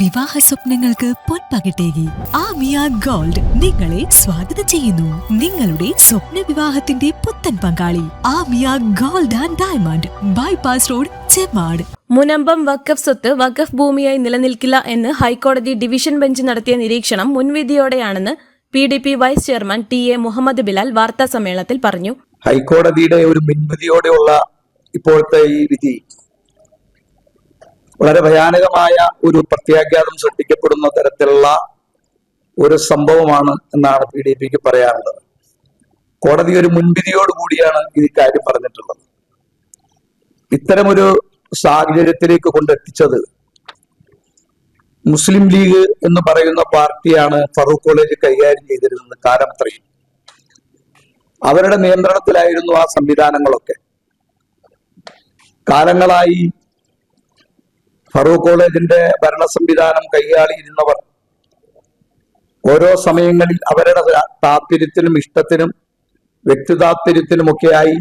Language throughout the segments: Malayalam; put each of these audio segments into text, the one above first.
വിവാഹ സ്വപ്നങ്ങൾക്ക് പൊൻപകിട്ടേകി ആമിയ ഗോൾഡ് നിങ്ങളെ സ്വാഗതം ചെയ്യുന്നു. നിങ്ങളുടെ സ്വപ്ന വിവാഹത്തിന്റെ പുത്തൻ പങ്കാളി Amiya gold and diamond bypass road Chemmad Munambam വഖഫ് സ്വത്ത് വഖഫ് ഭൂമിയായി നിലനിൽക്കില്ല എന്ന് ഹൈക്കോടതി ഡിവിഷൻ ബെഞ്ച് നടത്തിയ നിരീക്ഷണം മുൻവിധിയോടെയാണെന്ന് P D P vice chairman T A Muhammad Bilal വാർത്താ സമ്മേളനത്തിൽ പറഞ്ഞു. ഹൈക്കോടതിയുടെ ഒരു മുൻവിധിയോടെയുള്ള ഇപ്പോഴത്തെ ഈ വിധി വളരെ ഭയാനകമായ ഒരു പ്രത്യാഘാതം സൃഷ്ടിക്കപ്പെടുന്ന തരത്തിലുള്ള ഒരു സംഭവമാണ് എന്നാണ് പി ഡി പിക്ക് പറയാനുള്ളത്. കോടതി ഒരു മുൻവിധിയോട് കൂടിയാണ് ഈ കാര്യം പറഞ്ഞിട്ടുള്ളത്. ഇത്തരമൊരു സാഹചര്യത്തിലേക്ക് കൊണ്ടെത്തിച്ചത് മുസ്ലിം ലീഗ് എന്ന് പറയുന്ന പാർട്ടിയാണ് ഫറൂഖ് കോളേജ് കൈകാര്യം ചെയ്തിരുന്നത് കാലം അത്രയും. അവരുടെ നിയന്ത്രണത്തിലായിരുന്നു ആ സംവിധാനങ്ങളൊക്കെ. കാലങ്ങളായി ഫറൂഖ് കോളേജിന്റെ ഭരണ സംവിധാനം കൈകാളിയിരുന്നവർ ഓരോ സമയങ്ങളിൽ അവരുടെ താല്പര്യത്തിനും ഇഷ്ടത്തിനും വ്യക്തിതാത്പര്യത്തിനുമൊക്കെയായി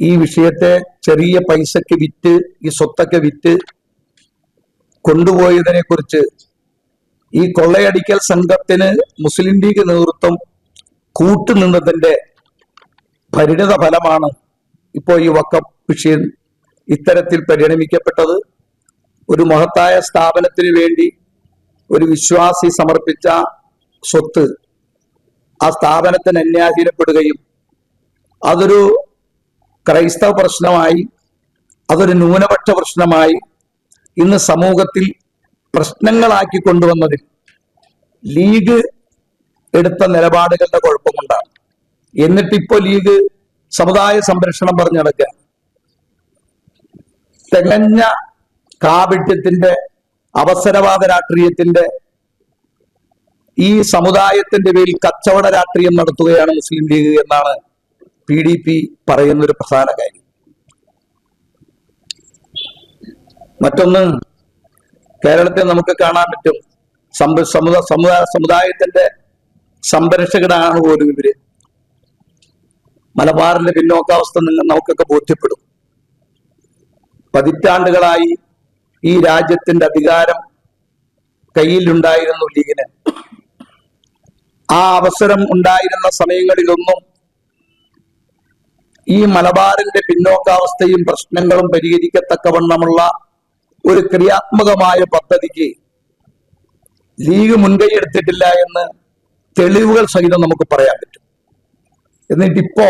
ഈ വിഷയത്തെ ചെറിയ പൈസക്ക് വിറ്റ് ഈ സ്വത്തൊക്കെ വിറ്റ് കൊണ്ടുപോയതിനെ കുറിച്ച് ഈ കൊള്ളയടിക്കൽ സംഘത്തിന് മുസ്ലിം ലീഗ് നേതൃത്വം കൂട്ടുനിന്നതിന്റെ പരിണിത ഫലമാണ് ഇപ്പോൾ ഈ വക്കം വിഷയം ഇത്തരത്തിൽ പരിണമിക്കപ്പെട്ടത്. ഒരു മഹത്തായ സ്ഥാപനത്തിന് വേണ്ടി ഒരു വിശ്വാസി സമർപ്പിച്ച സ്വത്ത് ആ സ്ഥാപനത്തിന് അന്യാധീനപ്പെടുകയും അതൊരു ക്രൈസ്തവ പ്രശ്നമായി അതൊരു ന്യൂനപക്ഷ പ്രശ്നമായി ഇന്ന് സമൂഹത്തിൽ പ്രശ്നങ്ങളാക്കി കൊണ്ടുവന്നതിൽ ലീഗ് എടുത്ത നിലപാടുകളുടെ കുഴപ്പമുണ്ടാണ് എന്നിട്ടിപ്പോ ലീഗ് സമുദായ സംരക്ഷണം പറഞ്ഞു നടക്കുക. തികഞ്ഞ കാപിട്യത്തിന്റെ അവസരവാദ രാഷ്ട്രീയത്തിന്റെ ഈ സമുദായത്തിന്റെ പേരിൽ കച്ചവട രാഷ്ട്രീയം നടത്തുകയാണ് മുസ്ലിം ലീഗ് എന്നാണ് പി ഡി പി പറയുന്ന ഒരു പ്രധാന കാര്യം. മറ്റൊന്ന് കേരളത്തിൽ നമുക്ക് കാണാൻ പറ്റും സമ്പ സമുദായ സമുദായ സമുദായത്തിന്റെ സംരക്ഷകനാണ് പോലും ഇവർ. മലബാറിന്റെ പിന്നോക്കാവസ്ഥ നിങ്ങൾ നമുക്കൊക്കെ ബോധ്യപ്പെടും. പതിറ്റാണ്ടുകളായി ഈ രാജ്യത്തിന്റെ അധികാരം കയ്യിലുണ്ടായിരുന്നു ലീഗിന്. ആ അവസരം ഉണ്ടായിരുന്ന സമയങ്ങളിലൊന്നും ഈ മലബാറിന്റെ പിന്നോക്കാവസ്ഥയും പ്രശ്നങ്ങളും പരിഹരിക്കത്തക്കവണ്ണമുള്ള ഒരു ക്രിയാത്മകമായ പദ്ധതിക്ക് ലീഗ് മുൻകൈ എടുത്തിട്ടില്ല എന്ന് തെളിവുകൾ സഹിതം നമുക്ക് പറയാൻ പറ്റും. എന്നിട്ടിപ്പോ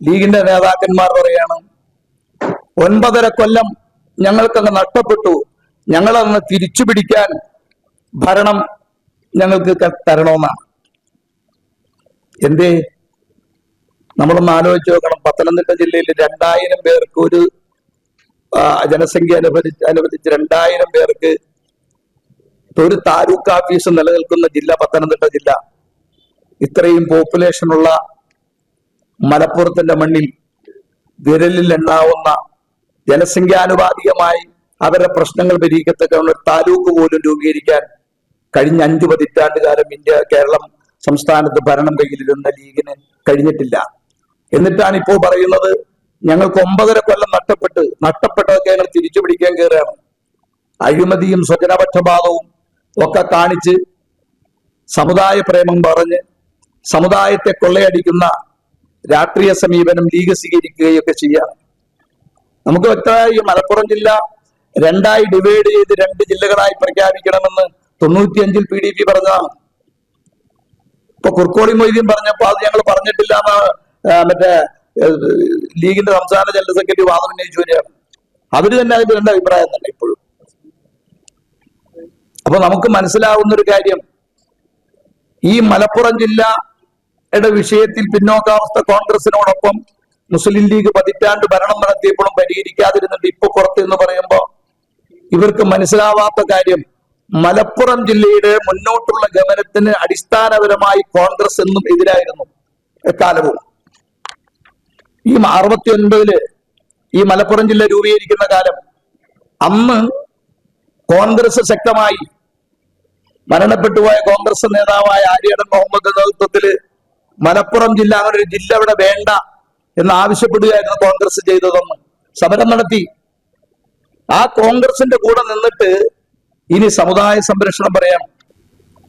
ലീഗിന്റെ നേതാക്കന്മാർ പറയാണ് ഒൻപതര കൊല്ലം ഞങ്ങൾക്കങ്ങ് നഷ്ടപ്പെട്ടു. ഞങ്ങളന്ന് തിരിച്ചു പിടിക്കാൻ ഭരണം ഞങ്ങൾക്ക് തരണമെന്നാണ്. എന്തേ? നമ്മളൊന്ന് ആലോചിച്ച് നോക്കണം. പത്തനംതിട്ട ജില്ലയിൽ രണ്ടായിരം പേർക്ക് ഒരു ജനസംഖ്യ അനുവദിച്ച് അനുവദിച്ച് രണ്ടായിരം പേർക്ക് ഒരു താലൂക്ക് ഓഫീസ് നിലനിൽക്കുന്ന ജില്ല പത്തനംതിട്ട ജില്ല. ഇത്രയും പോപ്പുലേഷനുള്ള മലപ്പുറത്തിന്റെ മണ്ണിൽ വിരലിൽ എണ്ണാവുന്ന ജനസംഖ്യാനുപാതികമായി അവരുടെ പ്രശ്നങ്ങൾ പരിഹരിക്കത്തക്ക താലൂക്ക് പോലും രൂപീകരിക്കാൻ കഴിഞ്ഞ അഞ്ചു പതിറ്റാണ്ട് കാലം ഇന്ത്യ കേരളം സംസ്ഥാനത്ത് ഭരണം കയ്യിലിരുന്ന ലീഗിന് കഴിഞ്ഞിട്ടില്ല. എന്നിട്ടാണ് ഇപ്പോൾ പറയുന്നത് ഞങ്ങൾക്ക് ഒമ്പതര കൊല്ലം നഷ്ടപ്പെട്ട് നഷ്ടപ്പെട്ടതൊക്കെ ഞങ്ങൾ തിരിച്ചു പിടിക്കാൻ കയറുകയാണ്. അഴിമതിയും സ്വജനപക്ഷപാതവും ഒക്കെ കാണിച്ച് സമുദായ പ്രേമം പറഞ്ഞ് സമുദായത്തെ കൊള്ളയടിക്കുന്ന രാഷ്ട്രീയ സമീപനം ലീഗ് സ്വീകരിക്കുകയൊക്കെ ചെയ്യാം. നമുക്ക് വ്യക്തമായി ഈ മലപ്പുറം ജില്ല രണ്ടായി ഡിവൈഡ് ചെയ്ത് രണ്ട് ജില്ലകളായി പ്രഖ്യാപിക്കണമെന്ന് തൊണ്ണൂറ്റിയഞ്ചിൽ പി ഡി പി പറഞ്ഞതാണ്. ഇപ്പൊ കുർക്കോളി മൊയ്തീൻ പറഞ്ഞപ്പോ അത് ഞങ്ങൾ പറഞ്ഞിട്ടില്ല എന്ന് മറ്റേ ലീഗിന്റെ സംസ്ഥാന ജനറൽ സെക്രട്ടറി വാദം ഉന്നയിച്ചു വരികയാണ്. അവർ തന്നെ അതിന്റെ രണ്ട് അഭിപ്രായം തന്നെ ഇപ്പോഴും. അപ്പൊ നമുക്ക് മനസ്സിലാവുന്ന ഒരു കാര്യം ഈ മലപ്പുറം ജില്ലയുടെ വിഷയത്തിൽ പിന്നോക്കാവസ്ഥ കോൺഗ്രസിനോടൊപ്പം മുസ്ലിം ലീഗ് പതിറ്റാണ്ട് ഭരണം നടത്തിയപ്പോഴും പരിഹരിക്കാതിരുന്നിട്ട് ഇപ്പൊ പുറത്ത് എന്ന് പറയുമ്പോ ഇവർക്ക് മനസ്സിലാവാത്ത കാര്യം മലപ്പുറം ജില്ലയുടെ മുന്നോട്ടുള്ള ഗമനത്തിന് അടിസ്ഥാനപരമായി കോൺഗ്രസ് എന്നും എതിരായിരുന്നു എക്കാലവും. ഈ അറുപത്തി ഒൻപതിൽ ഈ മലപ്പുറം ജില്ല രൂപീകരിക്കുന്ന കാലം അന്ന് കോൺഗ്രസ് ശക്തമായി മരണപ്പെട്ടുപോയ കോൺഗ്രസ് നേതാവായ ആര്യടൻ മുഹമ്മദ് നേതൃത്വത്തിൽ മലപ്പുറം ജില്ല അങ്ങനെ ഒരു ജില്ല ഇവിടെ വേണ്ട എന്ന് ആവശ്യപ്പെടുകയായിരുന്നു കോൺഗ്രസ് ചെയ്തതെന്ന്. സമരം നടത്തി. ആ കോൺഗ്രസിന്റെ കൂടെ നിന്നിട്ട് ഇനി സമുദായ സംരക്ഷണം പറയാം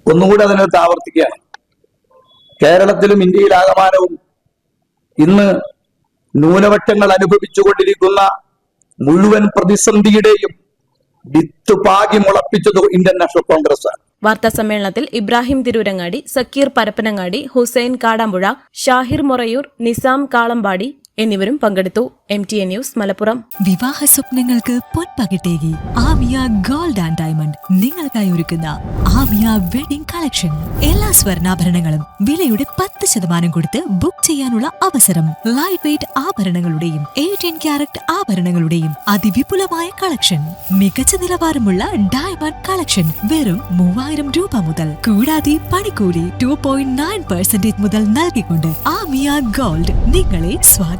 ഒന്നുകൂടി അതിനകത്ത് ആവർത്തിക്കുകയാണ്. കേരളത്തിലും ഇന്ത്യയിലാകമാനവും ഇന്ന് ന്യൂനപക്ഷങ്ങൾ അനുഭവിച്ചുകൊണ്ടിരിക്കുന്ന മുഴുവൻ പ്രതിസന്ധിയുടെയും വിത്ത് പാകി മുളപ്പിച്ചത് ഇന്ത്യൻ നാഷണൽ കോൺഗ്രസ് ആണ് വാർത്താ സമ്മേളനത്തിൽ ഇബ്രാഹിം തിരൂരങ്ങാടി സക്കീർ പരപ്പനങ്ങാടി ഹുസൈൻ കാടാമ്പുഴ ഷാഹിർ മൊറയൂർ നിസാം കാളമ്പാടി എന്നിവരും പങ്കെടുത്തു. M T A news Malappuram. വിവാഹ സ്വപ്നങ്ങൾക്ക് പൊൻപകിട്ടേകി. ആമിയ ഗോൾഡ് ആൻഡ് ഡയമണ്ട് നിങ്ങൾക്കായി ഒരുക്കുന്ന ആമിയ വെഡിംഗ് കളക്ഷൻ. എല്ലാ സ്വർണാഭരണങ്ങളും വിലയുടെ പത്ത് ശതമാനം കൊടുത്ത് ബുക്ക് ചെയ്യാനുള്ള അവസരം. ലൈഫ് വെയിറ്റ് ആഭരണങ്ങളുടെയും എയ്റ്റീൻ ക്യാരറ്റ് ആഭരണങ്ങളുടെയും അതിവിപുലമായ കളക്ഷൻ. മികച്ച നിലവാരമുള്ള ഡയമണ്ട് കളക്ഷൻ വെറും മൂവായിരം രൂപ മുതൽ കൂടാതെ പണിക്കൂലി ടു പോയിന്റ് നയൻ പെർസെന്റേജ് മുതൽ നൽകിക്കൊണ്ട് ആമിയ ഗോൾഡ് നിങ്ങളെ സ്വാഗതം